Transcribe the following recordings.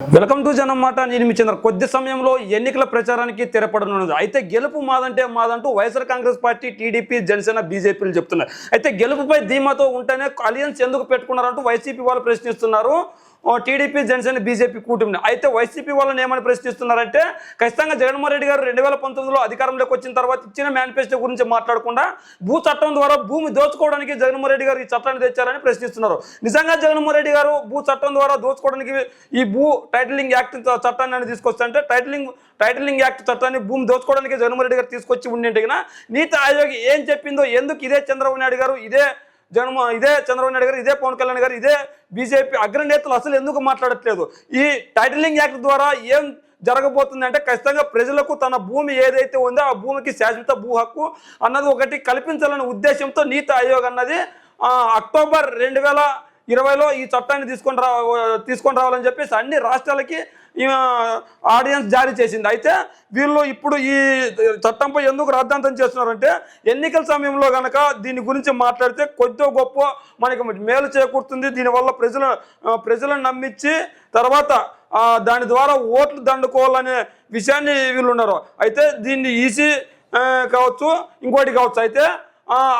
Welcome to జనం మాట నేను మీ చంద్ర. కొద్ది సమయంలో ఎన్నికల ప్రచారానికి తెరపడనున్నది. అయితే గెలుపు మాదంటే మాదంటూ వైఎస్ఆర్ కాంగ్రెస్ పార్టీ టీడీపీ జనసేన బీజేపీలు చెప్తున్నారు అయితే గెలుపుపై ధీమాతో ఉంటేనే అలియన్స్ ఎందుకు పెట్టుకున్నారంటూ వైసీపీ వాళ్ళు ప్రశ్నిస్తున్నారు. టీడీపీ జనసేన బీజేపీ కూటమిని. అయితే వైసీపీ వాళ్ళని ఏమని ప్రశ్నిస్తున్నారంటే ఖచ్చితంగా జగన్మోహన్ రెడ్డి గారు రెండు వేల పంతొమ్మిదిలో అధికారంలోకి వచ్చిన తర్వాత ఇచ్చిన మేనిఫెస్టో గురించి మాట్లాడకుండా భూ చట్టం ద్వారా భూమి దోచుకోవడానికి జగన్మోహన్ రెడ్డి గారు ఈ చట్టాన్ని తెచ్చారని ప్రశ్నిస్తున్నారు. నిజంగా జగన్మోహన్ రెడ్డి గారు భూ చట్టం ద్వారా దోచుకోవడానికి ఈ భూ టైటిలింగ్ యాక్ట్ చట్టాన్ని అని తీసుకొస్తే టైటిలింగ్ టైటిలింగ్ యాక్ట్ చట్టాన్ని భూమి దోచుకోవడానికి జగన్మోహన్ రెడ్డి గారు తీసుకొచ్చి ఉండింటే నీతి ఆయోగ్ ఏం చెప్పిందో ఎందుకు ఇదే చంద్రబాబు నాయుడు గారు ఇదే జగన్మో ఇదే చంద్రబాబు నాయుడు గారు ఇదే పవన్ కళ్యాణ్ గారు ఇదే బీజేపీ అగ్రనేతలు అసలు ఎందుకు మాట్లాడట్లేదు? ఈ టైటిలింగ్ యాక్ట్ ద్వారా ఏం జరగబోతుంది అంటే ఖచ్చితంగా ప్రజలకు తన భూమి ఏదైతే ఉందో ఆ భూమికి శాశ్వత భూ హక్కు అన్నది ఒకటి కల్పించాలనే ఉద్దేశంతో నీతి ఆయోగ్ అన్నది అక్టోబర్ రెండు వేల ఇరవైలో ఈ చట్టాన్ని తీసుకొని రా తీసుకొని రావాలని చెప్పేసి అన్ని రాష్ట్రాలకి ఆడియన్స్ జారీ చేసింది. అయితే వీళ్ళు ఇప్పుడు ఈ చట్టంపై ఎందుకు రాద్ధాంతం చేస్తున్నారంటే ఎన్నికల సమయంలో కనుక దీని గురించి మాట్లాడితే కొద్దిగా గొప్ప మనకి మేలు చేకూరుతుంది. దీనివల్ల ప్రజల ప్రజలను నమ్మించి తర్వాత దాని ద్వారా ఓట్లు దండుకోవాలనే విషయాన్ని వీళ్ళు ఉన్నారు. అయితే దీన్ని ఈసీ కావచ్చు ఇంకోటి కావచ్చు. అయితే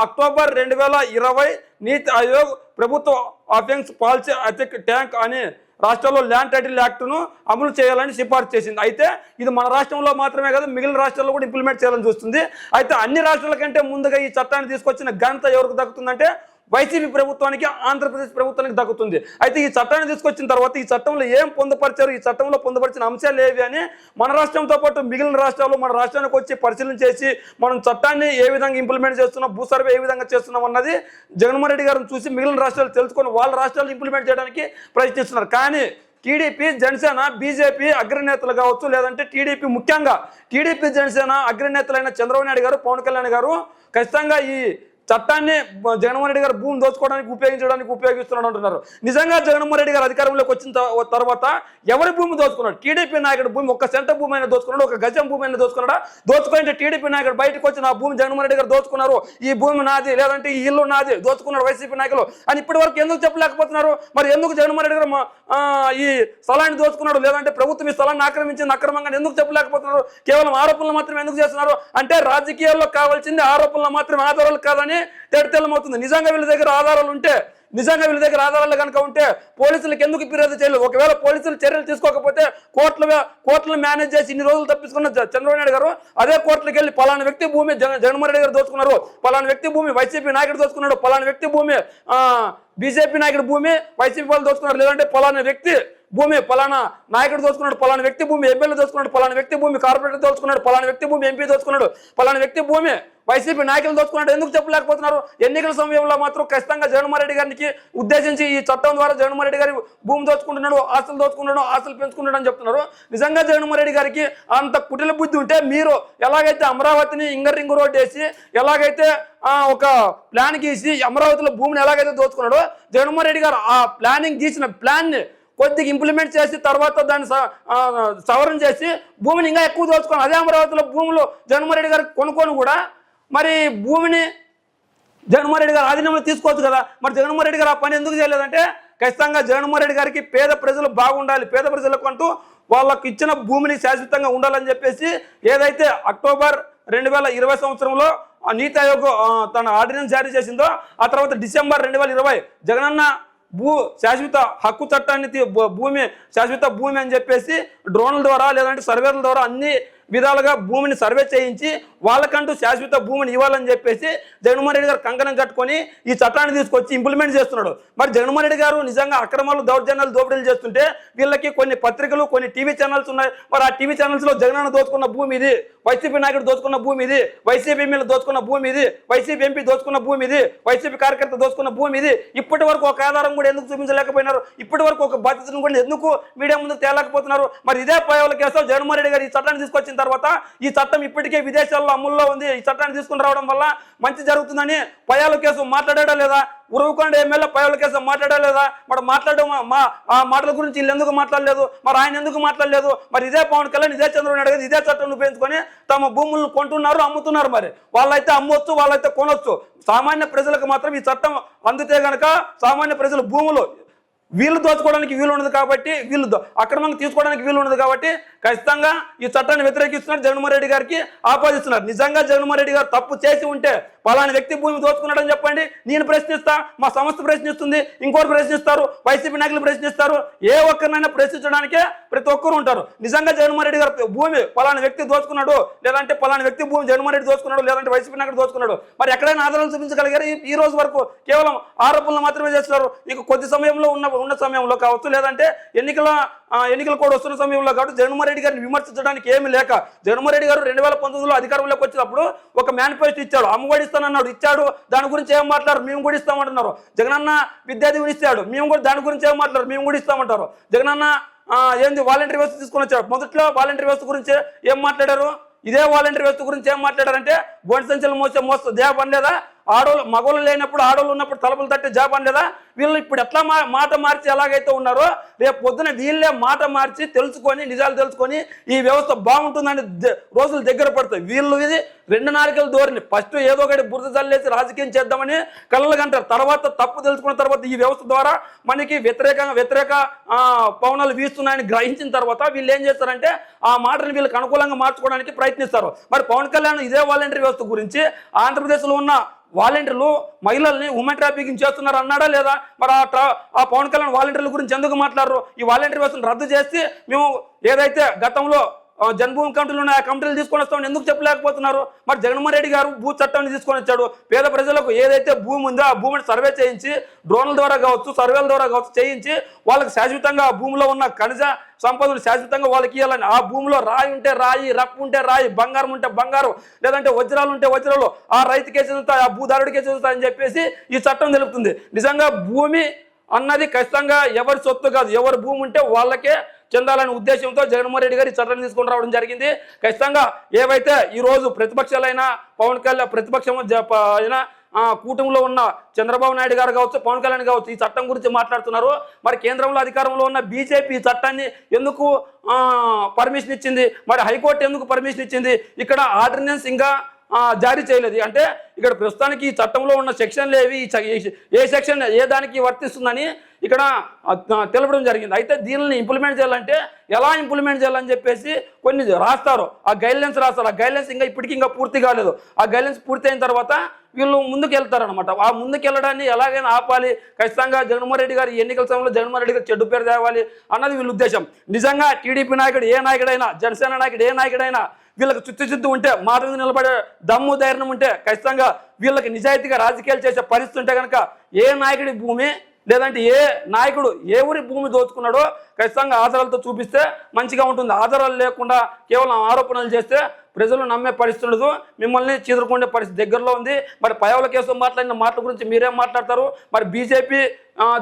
అక్టోబర్ రెండు వేల ఇరవై నీతి ఆయోగ్ ప్రభుత్వ అఫెన్స్ పాలసీ అథిక్ ట్యాంక్ అని రాష్ట్రాల్లో ల్యాండ్ టైటిల్ యాక్ట్ను అమలు చేయాలని సిఫార్సు చేసింది. అయితే ఇది మన రాష్ట్రంలో మాత్రమే కాదు మిగిలిన రాష్ట్రాల్లో కూడా ఇంప్లిమెంట్ చేయాలని చూస్తుంది. అయితే అన్ని రాష్ట్రాల కంటే ముందుగా ఈ చట్టాన్ని తీసుకొచ్చిన ఘనత ఎవరికి దక్కుతుందంటే వైసీపీ ప్రభుత్వానికి ఆంధ్రప్రదేశ్ ప్రభుత్వానికి దక్కుతుంది. అయితే ఈ చట్టాన్ని తీసుకొచ్చిన తర్వాత ఈ చట్టంలో ఏం పొందుపరిచారు? ఈ చట్టంలో పొందుపరిచిన అంశాలు ఏవి అని మన రాష్ట్రంతో పాటు మిగిలిన రాష్ట్రాలు మన రాష్ట్రానికి వచ్చి పరిశీలన చేసి మనం చట్టాన్ని ఏ విధంగా ఇంప్లిమెంట్ చేస్తున్నాం భూ సర్వే ఏ విధంగా చేస్తున్నాం అన్నది జగన్మోహన్ రెడ్డి గారిని చూసి మిగిలిన రాష్ట్రాలు తెలుసుకొని వాళ్ళ రాష్ట్రాలు ఇంప్లిమెంట్ చేయడానికి ప్రయత్నిస్తున్నారు. కానీ టీడీపీ జనసేన బీజేపీ అగ్రనేతలు కావచ్చు లేదంటే టీడీపీ ముఖ్యంగా టీడీపీ జనసేన అగ్రనేతలైన చంద్రబాబు నాయుడు గారు పవన్ కళ్యాణ్ గారు ఖచ్చితంగా ఈ చట్టాన్ని జగన్మోహన్ రెడ్డి గారు భూమి దోచుకోవడానికి ఉపయోగించడానికి ఉపయోగిస్తున్నాడు అంటున్నారు. నిజంగా జగన్మోహన్ రెడ్డి గారు అధికారంలోకి వచ్చిన తర్వాత ఎవరి భూమి దోచుకున్నాడు? టీడీపీ నాయకుడు భూమి ఒక సెంట భూమి అయినా దోచుకున్నాడు? ఒక గజం భూమి అయినా దోచుకున్నాడా? దోచుకుంటే టీడీపీ నాయకుడు బయటకు వచ్చి నా భూమి జగన్మోహన్ రెడ్డి గారు దోచుకున్నారు. ఈ భూమి నాది లేదంటే ఈ ఇల్లు నాది దోచుకున్నాడు వైసీపీ నాయకులు. అని ఇప్పటి వరకు ఎందుకు చెప్పలేకపోతున్నారు? మరి ఎందుకు జగన్మోహన్ రెడ్డి గారు ఈ స్థలాన్ని దోచుకున్నాడు? లేదంటే ప్రభుత్వం ఈ స్థలాన్ని ఆక్రమించింది అక్రమంగా ఎందుకు చెప్పలేకపోతున్నారు? కేవలం ఆరోపణలు మాత్రమే ఎందుకు చేస్తున్నారు? అంటే రాజకీయాల్లో కావాల్సింది ఆరోపణలు మాత్రమే ఆధారాలు కాదని తేటతెల్లమవుతుంది. నిజంగా వీళ్ళ దగ్గర ఆధారాలు ఉంటే నిజంగా వీళ్ళ దగ్గర ఆధారాలు కనుక ఉంటే పోలీసులకు ఎందుకు ఫిర్యాదు చేయలేదు? ఒకవేళ పోలీసులు చర్యలు తీసుకోకపోతే కోర్టులు కోర్టులు మేనేజ్ చేసి ఇన్ని రోజులు తప్పించుకున్న చంద్రబాబు నాయుడు గారు అదే కోర్టులకు వెళ్ళి పలానా వ్యక్తి భూమి జగన్ జగన్మోహన్ రెడ్డి గారు దోచుకున్నారు. పలానా వ్యక్తి భూమి వైసీపీ నాయకుడు దోచుకున్నాడు. పలానా వ్యక్తి భూమి బీజేపీ నాయకుడు భూమి వైసీపీ వాళ్ళు దోచుకున్నారు. లేదంటే పలానా వ్యక్తి భూమి పలానా నాయకుడు దోచుకున్నాడు. పలానా వ్యక్తి భూమి ఎమ్మెల్యే దోచుకున్నాడు. పలానా వ్యక్తి భూమి కార్పొరేటర్ దోచుకున్నాడు. పలానా వ్యక్తి భూమి ఎంపీ దోచుకున్నాడు. పలానా వ్యక్తి భూమి వైసీపీ నాయకులు దోచుకున్నాడు ఎందుకు చెప్పలేకపోతున్నారు? ఎన్నికల సమయంలో మాత్రం ఖచ్చితంగా జగన్మోహన్ రెడ్డి గారికి ఉద్దేశించి ఈ చట్టం ద్వారా జగన్మోహన్ రెడ్డి గారి భూమి దోచుకుంటున్నాడు ఆస్తులు దోచుకుంటున్నాడు ఆస్తులు పెంచుకుంటున్నాడు అని చెప్తున్నారు. నిజంగా జగన్మోహన్ రెడ్డి గారికి అంత కుటిల బుద్ధి ఉంటే మీరు ఎలాగైతే అమరావతిని ఇంగర్ రింగ్ రోడ్ వేసి ఎలాగైతే ఒక ప్లాన్ గీసి అమరావతిలో భూమిని ఎలాగైతే దోచుకున్నాడో జగన్మోహన్ రెడ్డి గారు ఆ ప్లానింగ్ గీసిన ప్లాన్ని కొద్దిగా ఇంప్లిమెంట్ చేసి తర్వాత దాన్ని సవరణ చేసి భూమిని ఇంకా ఎక్కువ దోచుకోవాలి అదే అమరావతిలో భూములు జగన్మోహన్ రెడ్డి గారు కొనుక్కొని కూడా మరి భూమిని జగన్మోహన్ రెడ్డి గారు ఆధీనంలో తీసుకోవచ్చు కదా. మరి జగన్మోహన్ రెడ్డి గారు ఆ పని ఎందుకు చేయలేదంటే ఖచ్చితంగా జగన్మోహన్ రెడ్డి గారికి పేద ప్రజలు బాగుండాలి. పేద ప్రజలకు అంటూ వాళ్ళకు ఇచ్చిన భూమిని శాశ్వతంగా ఉండాలని చెప్పేసి ఏదైతే అక్టోబర్ రెండు వేల ఇరవై సంవత్సరంలో నీతి ఆయోగ్ తన ఆర్డినెన్స్ జారీ చేసిందో ఆ తర్వాత డిసెంబర్ రెండు వేల ఇరవై జగనన్న భూ శాశ్వత హక్కు చట్టాన్ని భూ- భూమి శాశ్వత భూమి అని చెప్పేసి డ్రోన్ల ద్వారా లేదంటే సర్వేల ద్వారా అన్ని విధాలుగా భూమిని సర్వే చేయించి వాళ్ళకంటూ శాశ్వత భూమిని ఇవ్వాలని చెప్పేసి జగన్మోహన్ రెడ్డి గారు కంకణం కట్టుకొని ఈ చట్టాన్ని తీసుకొచ్చి ఇంప్లిమెంట్ చేస్తున్నాడు. మరి జగన్మోహన్ రెడ్డి గారు నిజంగా అక్రమాలు దౌర్జన్యాలు దోపిడీలు చేస్తుంటే వీళ్ళకి కొన్ని పత్రికలు కొన్ని టీవీ ఛానల్స్ ఉన్నాయి. మరి ఆ టీవీ ఛానల్స్లో జగనన్న దోచుకున్న భూమి ఇది వైసీపీ నాయకుడు దోచుకున్న భూమి ఇది వైసీపీ ఎమ్మెల్యే దోచుకున్న భూమి ఇది వైసీపీ ఎంపీ దోచుకున్న భూమి ఇది వైసీపీ కార్యకర్త దోచుకున్న భూమి ఇది. ఇప్పటి వరకు ఒక ఆధారం కూడా ఎందుకు చూపించలేకపోయినారు? ఇప్పటి వరకు ఒక బాధ్యతను కూడా ఎందుకు మీడియా ముందు తేలేకపోతున్నారు? మరి ఇదే పయోల కేసు జగన్మోహన్ రెడ్డి గారు ఈ చట్టాన్ని తీసుకొచ్చిన తర్వాత ఈ చట్టం ఇప్పటికే విదేశాల్లో అమల్లో ఉంది. ఈ చట్టాన్ని తీసుకుని రావడం వల్ల మంచి జరుగుతుందని పయాల కేసు మాట్లాడాడా లేదా? ఉరువుకొండ ఎమ్మెల్యే పయాల కేసు మాట్లాడా లేదా? మరి మాట్లాడడం మా ఆ మాటల గురించి వీళ్ళు ఎందుకు మాట్లాడలేదు? మరి ఆయన ఎందుకు మాట్లాడలేదు? మరి ఇదే పవన్ కళ్యాణ్ ఇదే చంద్రబాబు నాయుడు ఇదే చట్టం ఉపయోగించుకొని తమ భూములను కొంటున్నారు అమ్ముతున్నారు మరి. వాళ్ళైతే అమ్మొచ్చు వాళ్ళైతే కొనొచ్చు. సామాన్య ప్రజలకు మాత్రం ఈ చట్టం అందితే గనక సామాన్య ప్రజల భూములు వీళ్ళు దోచుకోవడానికి వీలు ఉండదు కాబట్టి వీళ్ళు అక్రమంగా తీసుకోవడానికి వీలు ఉండదు కాబట్టి ఖచ్చితంగా ఈ చట్టాన్ని వ్యతిరేకిస్తున్నారు జగన్మోహన్ రెడ్డి గారికి ఆపాదిస్తున్నారు నిజంగా జగన్మోహన్ రెడ్డి గారు తప్పు చేసి ఉంటే పలాని వ్యక్తి భూమి దోచుకున్నాడని చెప్పండి. నేను ప్రశ్నిస్తా మా సంస్థ ప్రశ్నిస్తుంది ఇంకోటి ప్రశ్నిస్తారు వైసీపీ నాయకులు ప్రశ్నిస్తారు. ఏ ఒక్కరినైనా ప్రశ్నించడానికే ప్రతి ఒక్కరు ఉంటారు. నిజంగా జగన్మోహన్ రెడ్డి గారు భూమి పలాని వ్యక్తి దోచుకున్నాడు లేదంటే పలాని వ్యక్తి భూమి జగన్మోహన్ రెడ్డి దోచుకున్నాడు లేదంటే వైసీపీ నాయకుడు దోచుకున్నాడు. మరి ఎక్కడైనా ఆధారాలు చూపించగలిగారు? ఈ రోజు వరకు కేవలం ఆరోపణలు మాత్రమే చేస్తున్నారు. ఇక కొద్ది సమయంలో ఉన్న ఉన్న సమయంలో కావచ్చు లేదంటే ఎన్నికల ఎన్నికలు కూడా వస్తున్న సమయంలో కాబట్టి జగన్మోహన్ రెడ్డి గారిని విమర్శించడానికి ఏమీ లేక జగన్మోహన్ రెడ్డి గారు రెండు వేల పంతొమ్మిదిలో అధికారంలోకి వచ్చినప్పుడు ఒక మేనిఫెస్టో ఇచ్చాడు. అమ్మఒడి ఇస్తానన్నాడు. ఇచ్చాడు. దాని గురించి ఏం మాట్లాడారు? మేము కూడా ఇస్తామంటున్నారు. జగనన్న విద్యా ఇస్తాడు. మేము కూడా దాని గురించి ఏం మాట్లాడారు? మేము కూడా ఇస్తామంటారు. జగనన్న ఏంది వాలంటీర్ వ్యవస్థ తీసుకొని వచ్చాడు. మొదట్లో వాలంటీర్ వ్యవస్థ గురించి ఏం మాట్లాడారు? ఇదే వాలంటీర్ వ్యవస్థ గురించి ఏం మాట్లాడారంటే బోన్ సంచులు మోసే మోస్తుంది దేవ పని లేదా ఆడోళ్ళు మగవాళ్ళు లేనప్పుడు ఆడోళ్ళు ఉన్నప్పుడు తలుపులు తట్టే జాబ్ లేదా వీళ్ళు ఇప్పుడు ఎట్లా మా మాట మార్చి ఎలాగైతే ఉన్నారో రేపు పొద్దున వీళ్ళే మాట మార్చి తెలుసుకొని నిజాలు తెలుసుకొని ఈ వ్యవస్థ బాగుంటుందని రోజులు దగ్గర పడతాయి. వీళ్ళు ఇది రెండు నాలుకలు ధోరణి. ఫస్ట్ ఏదో ఒకటి బురద చల్లేసి రాజకీయం చేద్దామని కళ్ళు కంటారు. తర్వాత తప్పు తెలుసుకున్న తర్వాత ఈ వ్యవస్థ ద్వారా మనకి వ్యతిరేకంగా వ్యతిరేక పవనాలు వీస్తున్నాయని గ్రహించిన తర్వాత వీళ్ళు ఏం చేస్తారంటే ఆ మాటని వీళ్ళకి అనుకూలంగా మార్చుకోవడానికి ప్రయత్నిస్తారు. మరి పవన్ కళ్యాణ్ ఇదే వాలంటీర్ వ్యవస్థ గురించి ఆంధ్రప్రదేశ్లో ఉన్న వాలంటీర్లు మహిళల్ని ఉమెన్ ట్రాఫికింగ్ చేస్తున్నారు అన్నాడా లేదా? మరి ఆ ట్రా ఆ పవన్ కళ్యాణ్ వాలంటీర్ల గురించి ఎందుకు మాట్లాడరు? ఈ వాలంటీర్ వ్యవస్థను రద్దు చేసి మేము ఏదైతే గతంలో జన్మభూమి కమిటీలు ఉన్నాయి ఆ కమిటీలు తీసుకొని వస్తామని ఎందుకు చెప్పలేకపోతున్నారు? మరి జగన్మోహన్ రెడ్డి గారు భూ చట్టాన్ని తీసుకొని వచ్చాడు. పేద ప్రజలకు ఏదైతే భూమి ఉందో ఆ భూమిని సర్వే చేయించి డ్రోన్ల ద్వారా కావచ్చు సర్వేల ద్వారా కావచ్చు చేయించి వాళ్ళకి శాశ్వతంగా ఆ భూమిలో ఉన్న ఖనిజ సంపదలు శాశ్వతంగా వాళ్ళకి ఇవ్వాలని ఆ భూమిలో రాయి ఉంటే రాయి రప్పు ఉంటే రాయి బంగారం ఉంటే బంగారం లేదంటే వజ్రాలు ఉంటే వజ్రాలు ఆ రైతుకే చెందుతాయి ఆ భూదారుడికే చదువుతాయి అని చెప్పేసి ఈ చట్టం తెలుపుతుంది. నిజంగా భూమి అన్నది ఖచ్చితంగా ఎవరి సొత్తు కాదు. ఎవరి భూమి ఉంటే వాళ్ళకే చెందాలనే ఉద్దేశంతో జగన్మోహన్ రెడ్డి గారు చట్టం తీసుకుని రావడం జరిగింది. ఖచ్చితంగా ఏవైతే ఈ రోజు పవన్ కళ్యాణ్ ప్రతిపక్షం అయినా కూటమిలో ఉన్న చంద్రబాబు నాయుడు గారు కావచ్చు పవన్ కళ్యాణ్ కావచ్చు ఈ చట్టం గురించి మాట్లాడుతున్నారు. మరి కేంద్రంలో అధికారంలో ఉన్న బీజేపీ ఈ చట్టాన్ని ఎందుకు పర్మిషన్ ఇచ్చింది? మరి హైకోర్టు ఎందుకు పర్మిషన్ ఇచ్చింది? ఇక్కడ ఆర్డినెన్స్ ఇంకా జారీ చేయలేదు. అంటే ఇక్కడ ప్రస్తుతానికి ఈ చట్టంలో ఉన్న సెక్షన్లు ఏవి ఏ సెక్షన్ ఏ దానికి వర్తిస్తుందని ఇక్కడ తెలపడం జరిగింది. అయితే దీనిని ఇంప్లిమెంట్ చేయాలంటే ఎలా ఇంప్లిమెంట్ చేయాలని చెప్పేసి కొన్ని రాస్తారు. ఆ గైడ్లైన్స్ రాస్తారు. ఆ గైడ్లైన్స్ ఇంకా ఇప్పటికీ ఇంకా పూర్తి కాలేదు. ఆ గైడ్లైన్స్ పూర్తి అయిన తర్వాత వీళ్ళు ముందుకు వెళ్తారనమాట ఆ ముందుకు వెళ్ళడాన్ని ఎలాగైనా ఆపాలి. ఖచ్చితంగా జగన్మోహన్ రెడ్డి గారు ఎన్నికల సమయంలో జగన్మోహన్ రెడ్డి గారు చెడ్డు పేరు తేవాలి అన్నది వీళ్ళ ఉద్దేశం. నిజంగా టీడీపీ నాయకుడు ఏ నాయకుడైనా జనసేన నాయకుడు ఏ నాయకుడైనా వీళ్ళకి చుత్తు ఉంటే మాట మీద నిలబడే దమ్ము ధైర్యం ఉంటే ఖచ్చితంగా వీళ్ళకి నిజాయితీగా రాజకీయాలు చేసే పరిస్థితి ఉంటే కనుక ఏ నాయకుడి భూమి లేదంటే ఏ నాయకుడు ఏ ఊరి భూమి దోచుకున్నాడో ఖచ్చితంగా ఆధారాలతో చూపిస్తే మంచిగా ఉంటుంది. ఆధారాలు లేకుండా కేవలం ఆరోపణలు చేస్తే ప్రజలు నమ్మే పరిస్థితి ఉండదు. మిమ్మల్ని చీదరుకునే పరిస్థితి దగ్గరలో ఉంది. మరి పయవల కేసు మాట్లాడిన మాటల గురించి మీరేం మాట్లాడతారు? మరి బీజేపీ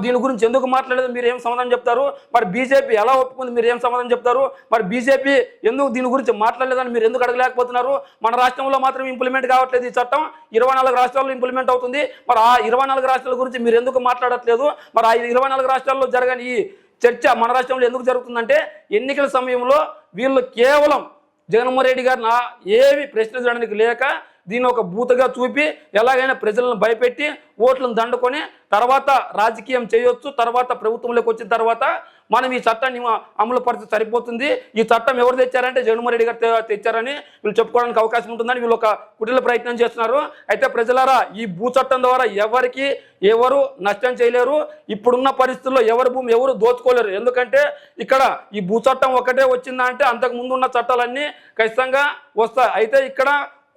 దీని గురించి ఎందుకు మాట్లాడలేదు? మీరు ఏం సమాధానం చెప్తారు? మరి బీజేపీ ఎలా ఒప్పుకుంది? మీరు ఏం సమాధానం చెప్తారు? మరి బీజేపీ ఎందుకు దీని గురించి మాట్లాడలేదని మీరు ఎందుకు అడగలేకపోతున్నారు? మన రాష్ట్రంలో మాత్రం ఇంప్లిమెంట్ కావట్లేదు ఈ చట్టం. ఇరవై నాలుగు రాష్ట్రాల్లో ఇంప్లిమెంట్ అవుతుంది. మరి ఆ ఇరవై నాలుగు రాష్ట్రాల గురించి మీరు ఎందుకు మాట్లాడట్లేదు? మరి ఆ ఇరవై నాలుగు రాష్ట్రాల్లో జరగని ఈ చర్చ మన రాష్ట్రంలో ఎందుకు జరుగుతుందంటే ఎన్నికల సమయంలో వీళ్ళు కేవలం జగన్మోహన్ రెడ్డి గారిని నా ఏవి ప్రశ్నించడానికి లేక దీన్ని ఒక బూతగా చూపి ఎలాగైనా ప్రజలను భయపెట్టి ఓట్లను దండుకొని తర్వాత రాజకీయం చేయొచ్చు తర్వాత ప్రభుత్వంలోకి వచ్చిన తర్వాత మనం ఈ చట్టాన్ని అమలు పరిస్థితి సరిపోతుంది. ఈ చట్టం ఎవరు తెచ్చారంటే జగన్మోహన్ రెడ్డి గారు తెచ్చారని వీళ్ళు చెప్పుకోవడానికి అవకాశం ఉంటుందని వీళ్ళు ఒక కుటిల ప్రయత్నం చేస్తున్నారు. అయితే ప్రజలారా ఈ భూ చట్టం ద్వారా ఎవరికి ఎవరు నష్టం చేయలేరు. ఇప్పుడున్న పరిస్థితుల్లో ఎవరి భూమి ఎవరు దోచుకోలేరు. ఎందుకంటే ఇక్కడ ఈ భూ చట్టం ఒకటే వచ్చిందా అంటే అంతకు ముందు ఉన్న చట్టాలన్నీ ఖచ్చితంగా వస్తాయి. అయితే ఇక్కడ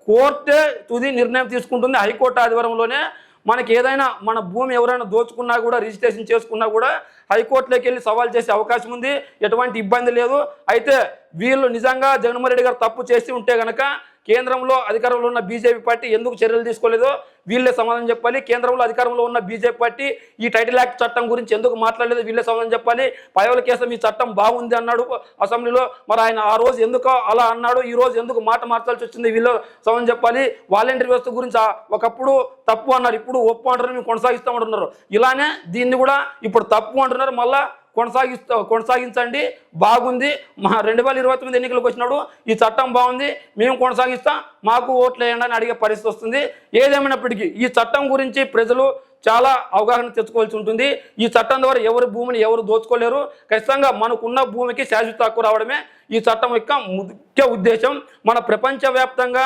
కోర్టే తుది నిర్ణయం తీసుకుంటుంది హైకోర్టు ఆధ్వర్యంలోనే మనకి ఏదైనా మన భూమి ఎవరైనా దోచుకున్నా కూడా రిజిస్ట్రేషన్ చేసుకున్నా కూడా హైకోర్టులోకి వెళ్ళి సవాల్ చేసే అవకాశం ఉంది. ఎటువంటి ఇబ్బంది లేదు. అయితే వీళ్ళు నిజంగా జగన్మోహన్ రెడ్డి గారు తప్పు చేసి ఉంటే కనుక కేంద్రంలో అధికారంలో ఉన్న బీజేపీ పార్టీ ఎందుకు చర్యలు తీసుకోలేదో వీళ్ళే సమాధానం చెప్పాలి. కేంద్రంలో అధికారంలో ఉన్న బీజేపీ పార్టీ ఈ టైటిల్ యాక్ట్ చట్టం గురించి ఎందుకు మాట్లాడలేదు? వీళ్ళే సమాధానం చెప్పాలి. పైవల కేసం ఈ చట్టం బాగుంది అన్నాడు అసెంబ్లీలో. మరి ఆయన ఆ రోజు ఎందుకో అలా అన్నాడు? ఈ రోజు ఎందుకు మాట మార్చాల్సి వచ్చింది? వీళ్ళు సమాధానం చెప్పాలి. వాలంటీర్ వ్యవస్థ గురించి ఒకప్పుడు తప్పు అన్నారు. ఇప్పుడు ఒప్పు అంటారు మేము కొనసాగిస్తామంటున్నారు. ఇలానే దీన్ని కూడా ఇప్పుడు తప్పు అంటున్నారు. మళ్ళీ కొనసాగిస్తా కొనసాగించండి. బాగుంది. మా రెండు వేల ఇరవై తొమ్మిది ఎన్నికలకు వచ్చినాడు ఈ చట్టం బాగుంది. మేము కొనసాగిస్తాం. మాకు ఓట్లు వేయండి అని అడిగే పరిస్థితి వస్తుంది. ఏదేమైనప్పటికీ ఈ చట్టం గురించి ప్రజలు చాలా అవగాహన తెచ్చుకోవాల్సి ఉంటుంది. ఈ చట్టం ద్వారా ఎవరి భూమిని ఎవరు దోచుకోలేరు. ఖచ్చితంగా మనకున్న భూమికి శాశ్వత హక్కు రావడమే ఈ చట్టం యొక్క ముఖ్య ఉద్దేశం. మన ప్రపంచవ్యాప్తంగా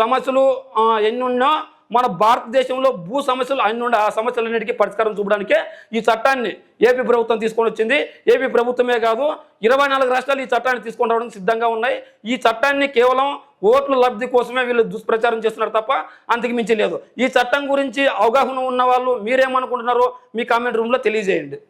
సమస్యలు ఎన్నున్నా ఎన్ని ఉన్నా మన భారతదేశంలో భూ సమస్యలు అన్ని ఉండే ఆ సమస్యలన్నిటికీ పరిష్కారం చూపడానికే ఈ చట్టాన్ని ఏపీ ప్రభుత్వం తీసుకొని వచ్చింది. ఏపీ ప్రభుత్వమే కాదు ఇరవై నాలుగు రాష్ట్రాలు ఈ చట్టాన్ని తీసుకొని రావడానికి సిద్ధంగా ఉన్నాయి. ఈ చట్టాన్ని కేవలం ఓట్ల లబ్ధి కోసమే వీళ్ళు దుష్ప్రచారం చేస్తున్నారు తప్ప అంతకు మించి లేదు. ఈ చట్టం గురించి అవగాహన ఉన్న వాళ్ళు మీరేమనుకుంటున్నారో మీ కామెంట్ రూమ్లో తెలియజేయండి.